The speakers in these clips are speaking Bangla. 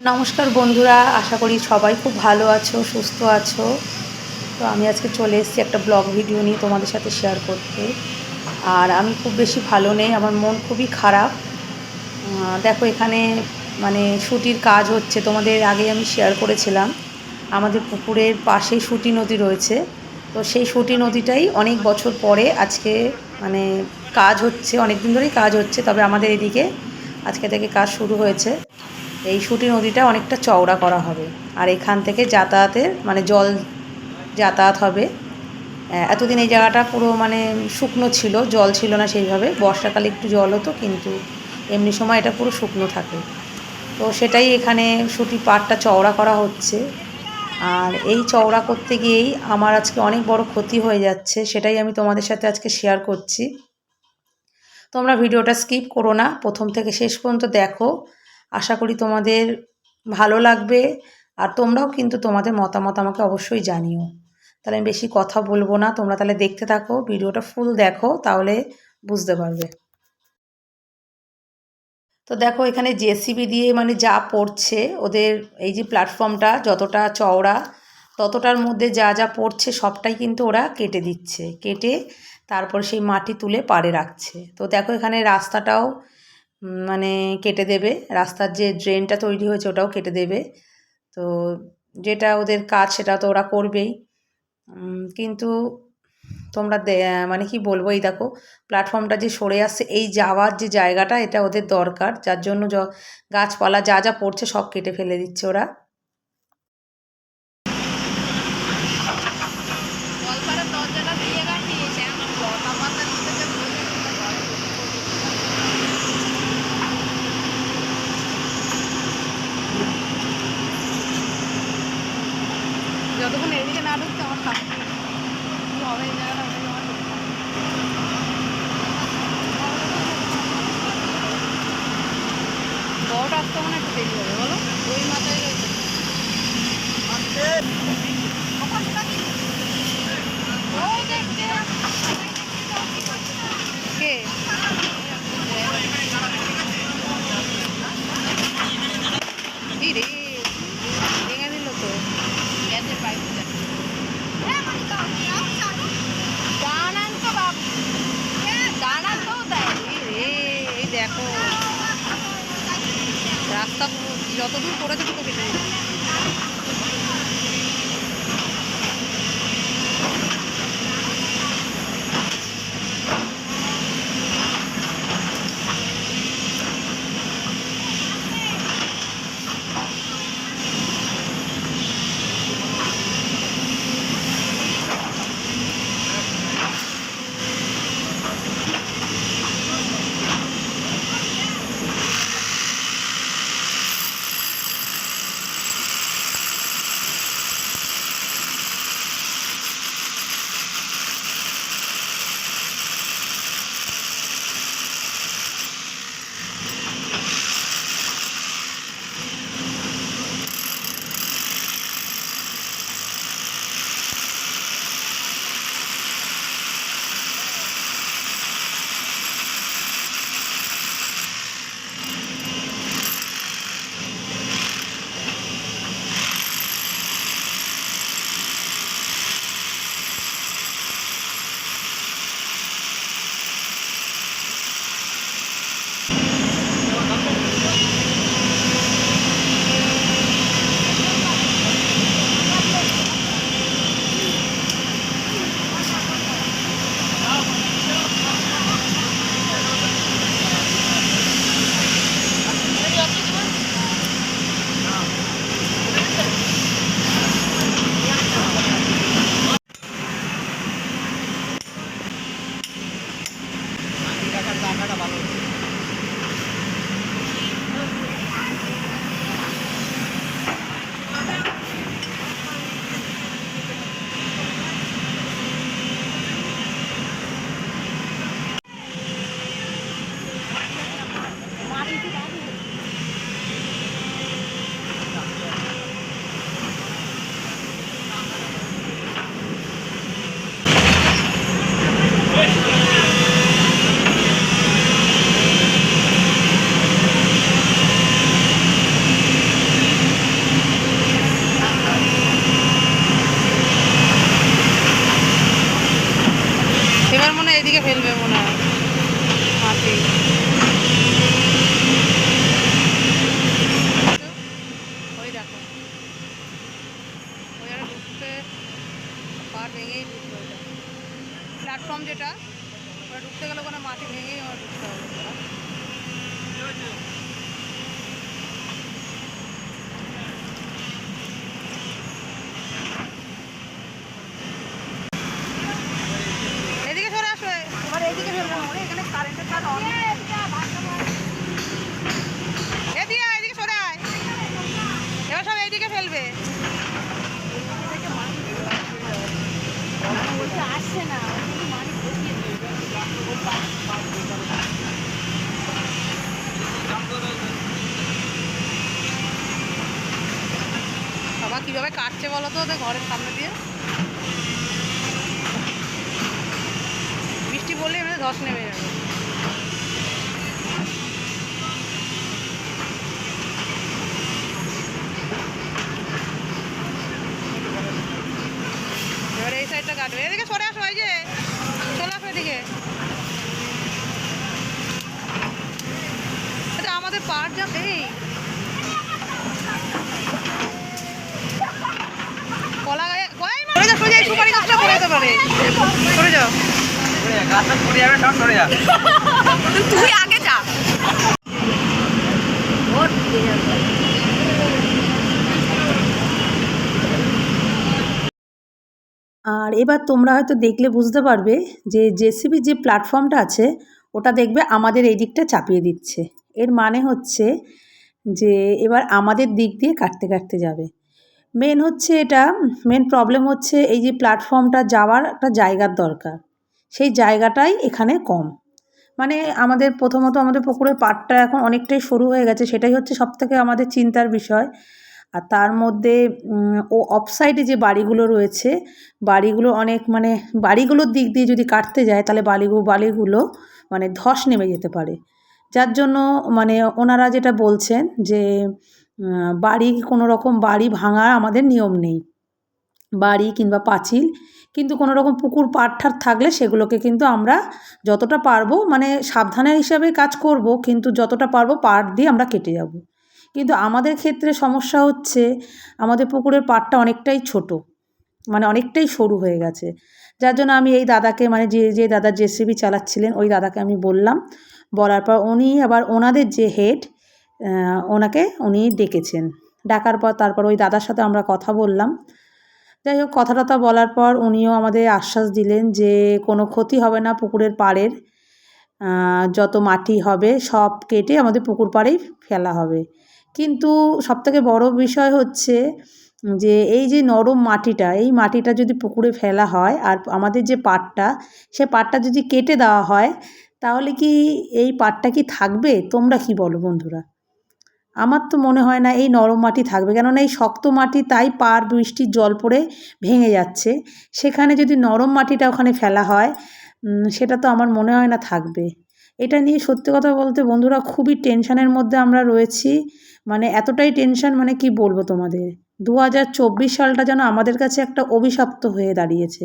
নমস্কার বন্ধুরা, আশা করি সবাই খুব ভালো আছো, সুস্থ আছো। তো আমি আজকে চলে এসেছি একটা ব্লগ ভিডিও নিয়ে তোমাদের সাথে শেয়ার করতে। আর আমি খুব বেশি ভালো নেই, আমার মন খুবই খারাপ। দেখো এখানে মানে শুটির কাজ হচ্ছে, তোমাদের আগে আমি শেয়ার করেছিলাম। আমাদের পুকুরের পাশেই সুটি নদী রয়েছে। তো সেই সুটি নদীটাই অনেক বছর পরে আজকে মানে কাজ হচ্ছে অনেক দিন ধরেই কাজ হচ্ছে, তবে আমাদের এদিকে আজকে থেকে কাজ শুরু হয়েছে। এই সুটি নদীটা অনেকটা চওড়া করা হবে। আর এখান থেকে যাতায়াতের মানে জল যাতায়াত হবে। এতদিন এই জায়গাটা পুরো মানে শুকনো ছিল, জল ছিল না সেইভাবে। বর্ষাকালে একটু জল হতো, কিন্তু এমনি সময় এটা পুরো শুকনো থাকে। তো সেটাই এখানে সুটি পাড়টা চওড়া করা হচ্ছে। আর এই চওড়া করতে গিয়েই আমার আজকে অনেক বড় ক্ষতি হয়ে যাচ্ছে, সেটাই আমি তোমাদের সাথে আজকে শেয়ার করছি। তোমরা ভিডিওটা স্কিপ করো না, প্রথম থেকে শেষ পর্যন্ত দেখো। আশা করি তোমাদের ভালো লাগবে। আর তোমরাও কিন্তু তোমাদের মতামত আমাকে অবশ্যই জানিও। তাহলে আমি বেশি কথা বলব না। তোমরা তাহলে দেখতে থাকো, ভিডিওটা ফুল দেখো, তাহলে বুঝতে পারবে। তো দেখো, এখানে জেসিবি দিয়ে মানে যা পড়ছে, ওদের এই যে প্ল্যাটফর্মটা, যতটা চওড়া, ততটার মধ্যে যা যা পড়ছে, সবটাই কিন্তু ওরা কেটে দিচ্ছে। কেটে তারপর সেই মাটি তুলে পাড়ে রাখছে। তো দেখো, এখানে রাস্তাটাও মানে কেটে দেবে। রাস্তার যে ড্রেনটা তৈরি হয়েছে ওটাও কেটে দেবে। তো যেটা ওদের কাজ সেটা তো ওরা করবেই। কিন্তু তোমরা মানে কি বলব, এই দেখো প্ল্যাটফর্মটা যে সরে আসছে, এই যাওয়ার যে জায়গাটা, এটা ওদের দরকার। যার জন্য গাছপালা যা যা পড়ছে সব কেটে ফেলে দিচ্ছে ওরা জলপাড়ার দরজাটা দিয়ে কাটিয়েছে আমার লতা পাতা নিতে যে বলে দিতে পারে। যতক্ষণ এদিকে না ঢুকছে আমার থাকবে কি হবে এই জায়গাটা ওটাই আমার ঢুকতে হবে। বড়টা আসতে মানে একটু দেরি হবে বলো ওই মাথায় রয়েছে ওই দেখতে কে এই রে ভেঙে দিল তো গ্যাসের পাইপ দাঁড়ান তো বাবু দাঁড়ান তো দেয় এই রে এই দেখো রাস্তা যতদূর পড়েছে দুটো কেটে কীভাবে কাটছে বলো তো ওদের ঘরের সামনে দিয়ে। বৃষ্টি পড়লে এমনি ধস নেমে যাবে। এই সাইডটা কাটবে। এদিকে যে। চলে এদিকে। এটা আমাদের পাড় যা এই তুই আগে যা। আর এবার তোমরা হয়তো দেখলে বুঝতে পারবে যে জেসিবি যে প্ল্যাটফর্মটা আছে, ওটা দেখবে আমাদের এই দিকটা চাপিয়ে দিচ্ছে। এর মানে হচ্ছে যে এবার আমাদের দিক দিয়ে কাটতে কাটতে যাবে। মেন হচ্ছে এটা মেন প্রবলেম হচ্ছে এই যে প্ল্যাটফর্মটা যাওয়ার একটা জায়গার দরকার। সেই জায়গাটাই এখানে কম। মানে আমাদের প্রথমত আমাদের পুকুরের পাটটা এখন অনেকটাই সরু হয়ে গেছে, সেটাই হচ্ছে সবথেকে আমাদের চিন্তার বিষয়। আর তার মধ্যে ও অফসাইডে যে বাড়িগুলো রয়েছে, বাড়িগুলো অনেক মানে বাড়িগুলোর দিক দিয়ে যদি কাটতে যায়, তাহলে বালিগুলো বালিগুলো মানে ধস নেমে যেতে পারে। যার জন্য মানে ওনারা যেটা বলছেন যে বাড়ি কোনো রকম বাড়ি ভাঙার আমাদের নিয়ম নেই। বাড়ি কিংবা পাঁচিল, কিন্তু কোনো রকম পুকুর পাড় ঠাড় থাকলে সেগুলোকে কিন্তু আমরা যতটা পারব মানে সাবধানের হিসাবে কাজ করব, কিন্তু যতটা পারব পাড় দিয়ে আমরা কেটে যাব। কিন্তু আমাদের ক্ষেত্রে সমস্যা হচ্ছে, আমাদের পুকুরের পাড়টা অনেকটাই ছোট মানে অনেকটাই সরু হয়ে গেছে। যার জন্য আমি এই দাদাকে মানে যে যে দাদা জেসিবি চালাচ্ছিলেন, ওই দাদাকে আমি বললাম। বলার পর উনি আবার ওনাদের যে হেড ওনাকে উনি ডেকেছেন। ডাকার পর তারপর ওই দাদার সাথে আমরা কথা বললাম। যাই হোক কথা টথা বলার পর উনিও আমাদের আশ্বাস দিলেন যে কোনো ক্ষতি হবে না পুকুরের পাড়ের। যত মাটি হবে সব কেটে আমাদের পুকুর পাড়েই ফেলা হবে। কিন্তু সবথেকে বড় বিষয় হচ্ছে যে এই যে নরম মাটিটা, এই মাটিটা যদি পুকুরে ফেলা হয় আর আমাদের যে পাটটা সে পাটটা যদি কেটে দেওয়া হয়, তাহলে কি এই পাটটা কি থাকবে? তোমরা কি বলো বন্ধুরা? আমার তো মনে হয় না এই নরম মাটি থাকবে। কেননা এই শক্ত মাটি তাই পার বৃষ্টির জল পড়ে ভেঙে যাচ্ছে। সেখানে যদি নরম মাটিটা ওখানে ফেলা হয় সেটা তো আমার মনে হয় না থাকবে। এটা নিয়ে সত্যি কথা বলতে বন্ধুরা খুবই টেনশানের মধ্যে আমরা রয়েছি। মানে এতটাই টেনশন মানে কি বলব তোমাদের? দু হাজার চব্বিশ সালটা যেন আমাদের কাছে একটা অভিশপ্ত হয়ে দাঁড়িয়েছে।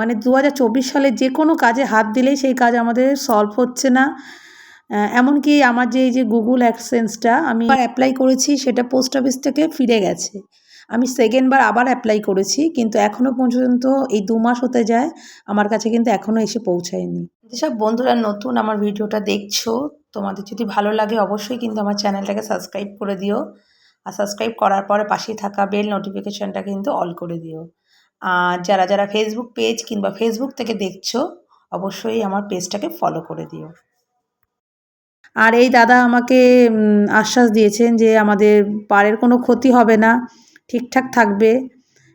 মানে দু হাজার চব্বিশ সালে যে কোনো কাজে হাত দিলেই সেই কাজ আমাদের সলভ হচ্ছে না। এমনকি আমার যে এই যে গুগল অ্যাডসেন্সটা আমি অ্যাপ্লাই করেছি, সেটা পোস্ট অফিস থেকে ফিরে গেছে। আমি সেকেন্ডবার আবার অ্যাপ্লাই করেছি, কিন্তু এখনও পর্যন্ত এই দু মাস হতে যায়, আমার কাছে কিন্তু এখনও এসে পৌঁছায়নি। যেসব বন্ধুরা নতুন আমার ভিডিওটা দেখছ, তোমাদের যদি ভালো লাগে অবশ্যই কিন্তু আমার চ্যানেলটাকে সাবস্ক্রাইব করে দিও। আর সাবস্ক্রাইব করার পরে পাশেই থাকা বেল নোটিফিকেশানটা কিন্তু অল করে দিও। আর যারা যারা ফেসবুক পেজ কিংবা ফেসবুক থেকে দেখছ, অবশ্যই আমার পেজটাকে ফলো করে দিও। আর এই দাদা আমাকে আশ্বাস দিয়েছেন যে আমাদের পাড়ের কোনো ক্ষতি হবে না, ঠিকঠাক থাকবে।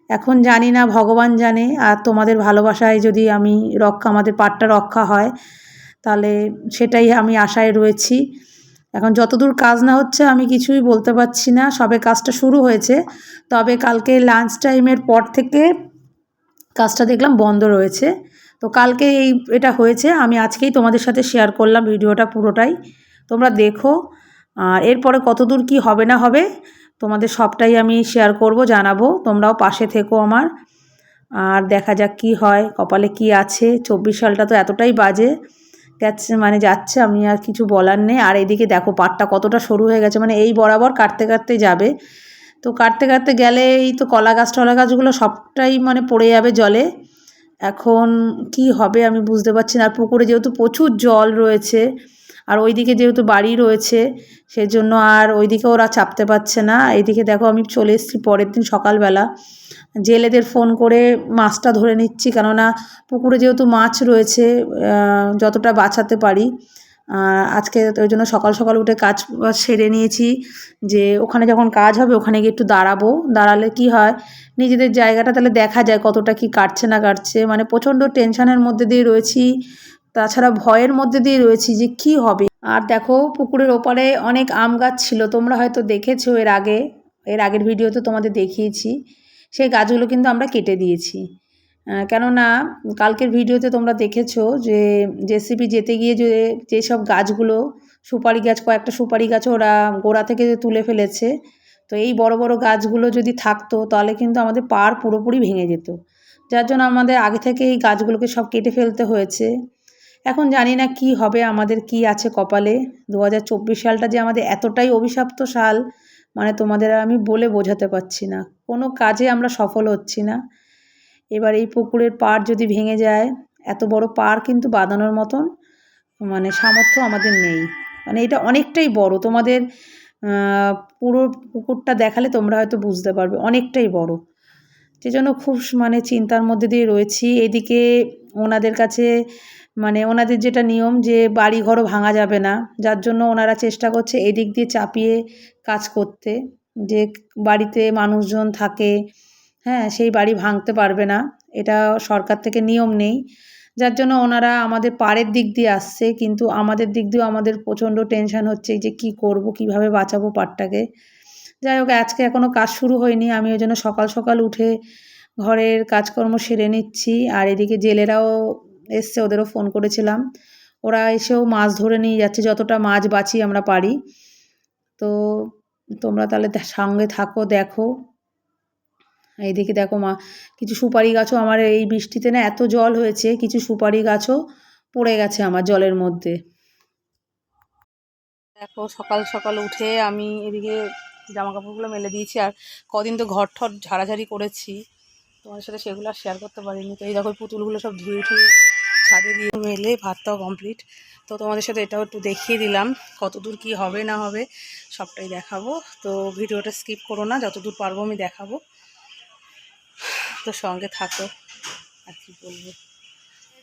এখন জানি না, ভগবান জানে, আর তোমাদের ভালোবাসায় যদি আমি রক্ষা, আমাদের পাড়টা রক্ষা হয়, তাহলে সেটাই আমি আশায় রয়েছি। এখন যতদূর কাজ না হচ্ছে, আমি কিছুই বলতে পারছি না। সবে কাজটা শুরু হয়েছে, তবে কালকে লাঞ্চ টাইমের পর থেকে কাজটা দেখলাম বন্ধ রয়েছে। তো কালকে এই, এটা হয়েছে, আমি আজকেই তোমাদের সাথে শেয়ার করলাম ভিডিওটা পুরোটাই। তোমরা দেখো। আর এরপরে কতদূর কি হবে না হবে তোমাদের সবটাই আমি শেয়ার করব, জানাব। তোমরাও পাশে থেকো আমার। আর দেখা যাক কি হয়, কপালে কি আছে। চব্বিশ সালটা তো এতটাই বাজে। যাচ্ছে মানে যাচ্ছে, আমি আর কিছু বলার নেই। আর এদিকে দেখো, পাটটা কতটা সরু হয়ে গেছে মানে এই বরাবর কাটতে কাটতে যাবে। তো কাটতে কাটতে গেলে এই তো কলা গাছ, টলা গাছগুলো সবটাই মানে পড়ে যাবে জলে। এখন কি হবে আমি বুঝতে পারছি না। আর পুকুরে যেহেতু প্রচুর জল রয়েছে আর ওইদিকে যেহেতু বাড়ি রয়েছে, সেজন্য আর ওইদিকে ওরা চাপতে পারছে না। এইদিকে দেখো আমি চলে এসেছি পরের দিন সকালবেলা। জেলেদের ফোন করে মাছটা ধরে নিচ্ছি, কেননা পুকুরে যেহেতু মাছ রয়েছে যতটা বাঁচাতে পারি। আজকে ওই জন্য সকাল সকাল উঠে কাজ সেরে নিয়েছি যে ওখানে যখন কাজ হবে ওখানে গিয়ে একটু দাঁড়াবো। দাঁড়ালে কি হয়, নিজেদের জায়গাটা তাহলে দেখা যায় কতটা কি কাটছে না কাটছে। মানে প্রচণ্ড টেনশনের মধ্যে দিয়ে রয়েছি। তাছাড়া ভয়ের মধ্যে দিয়ে রয়েছি যে কি হবে। আর দেখো, পুকুরের ওপারে অনেক আম গাছ ছিল, তোমরা হয়তো দেখেছ এর আগে। এর আগের ভিডিওতে তোমাদের দেখিয়েছি। সেই গাছগুলো কিন্তু আমরা কেটে দিয়েছি। কেননা কালকের ভিডিওতে তোমরা দেখেছ যে জেসিপি যেতে গিয়ে যে যেসব গাছগুলো, সুপারি গাছ, কয়েকটা সুপারি গাছ ওরা গোড়া থেকে তুলে ফেলেছে, তো এই বড় বড় গাছগুলো যদি থাকতো, তাহলে কিন্তু আমাদের পাড় পুরোপুরি ভেঙে যেত। যার জন্য আমাদের আগে থেকে এই গাছগুলোকে সব কেটে ফেলতে হয়েছে। এখন জানি না কি হবে, আমাদের কি আছে কপালে। দু হাজার চব্বিশ সালটা যে আমাদের এতটাই অভিশপ্ত সাল মানে তোমাদের আর আমি বলে বোঝাতে পারছি না। কোনো কাজে আমরা সফল হচ্ছি না। এবার এই পুকুরের পাড় যদি ভেঙে যায়, এত বড় পাড় কিন্তু বাঁধানোর মতন মানে সামর্থ্য আমাদের নেই। মানে এটা অনেকটাই বড়। তোমাদের পুরো পুকুরটা দেখালে তোমরা হয়তো বুঝতে পারবে, অনেকটাই বড়। যে জন্য খুব মানে চিন্তার মধ্যে দিয়ে রয়েছি। এদিকে ওনাদের কাছে মানে ওনাদের যেটা নিয়ম যে বাড়ি ঘরও ভাঙা যাবে না, যার জন্য ওনারা চেষ্টা করছে এদিক দিয়ে চাপিয়ে কাজ করতে, যে বাড়িতে মানুষজন থাকে হ্যাঁ সেই বাড়ি ভাঙতে পারবে না, এটা সরকার থেকে নিয়ম নেই। যার জন্য ওনারা আমাদের পাড়ের দিক দিয়ে আসছে, কিন্তু আমাদের দিক দিয়েও আমাদের প্রচণ্ড টেনশন হচ্ছে যে কি করব, কীভাবে বাঁচাবো পাড়টাকে। যাই হোক, আজকে এখনও কাজ শুরু হয়নি, আমি ওই জন্য সকাল সকাল উঠে ঘরের কাজকর্ম সেরে নিচ্ছি, আর এদিকে জেলেরাও এসছে, ওদেরও ফোন করেছিলাম। ওরা এসেও মাছ ধরে নিয়ে যাচ্ছে, যতটা মাছ বাঁচি আমরা পারি। তো তোমরা তাহলে সঙ্গে থাকো, দেখো। এইদিকে দেখো মা, কিছু সুপারি গাছও আমার এই বৃষ্টিতে না এত জল হয়েছে, কিছু সুপারি গাছও পড়ে গেছে আমার জলের মধ্যে। দেখো, সকাল সকাল উঠে আমি এদিকে জামা কাপড়গুলো মেলে দিয়েছি, আর কদিন তো ঘর ঠর ঝাড়াঝাড়ি করেছি। তোমাদের সাথে সেগুলো আর শেয়ার করতে পারিনি। তো এই দেখো পুতুলগুলো সব ধুয়ে টুয়ে ছাদে দিয়ে মেলে ভাতটাও কমপ্লিট তো তোমাদের সাথে এটাও একটু দেখিয়ে দিলাম, কতদূর কি হবে না হবে, সবটাই দেখাবো। তো ভিডিওটা স্কিপ করো না, যতদূর পারব আমি দেখাবো। তো সঙ্গে থাকো, আর কি বলব।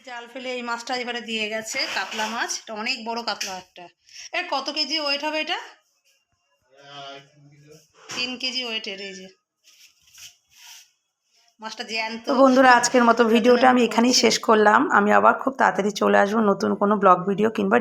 জাল ফেলে এই মাছটা এবারে দিয়ে গেছে, কাতলা মাছ। এটা অনেক বড় কাতলা একটা। এর কত কেজি ওয়েট হবে এটা? তিন কেজি ওয়েটের এই যে। জ্যান্ত। তো বন্ধুরা, আজকের মতো ভিডিওটা আমি এখানেই শেষ করলাম। আমি আবার খুব তাড়াতাড়ি চলে আসব নতুন কোনো ব্লগ, ভিডিও কিংবা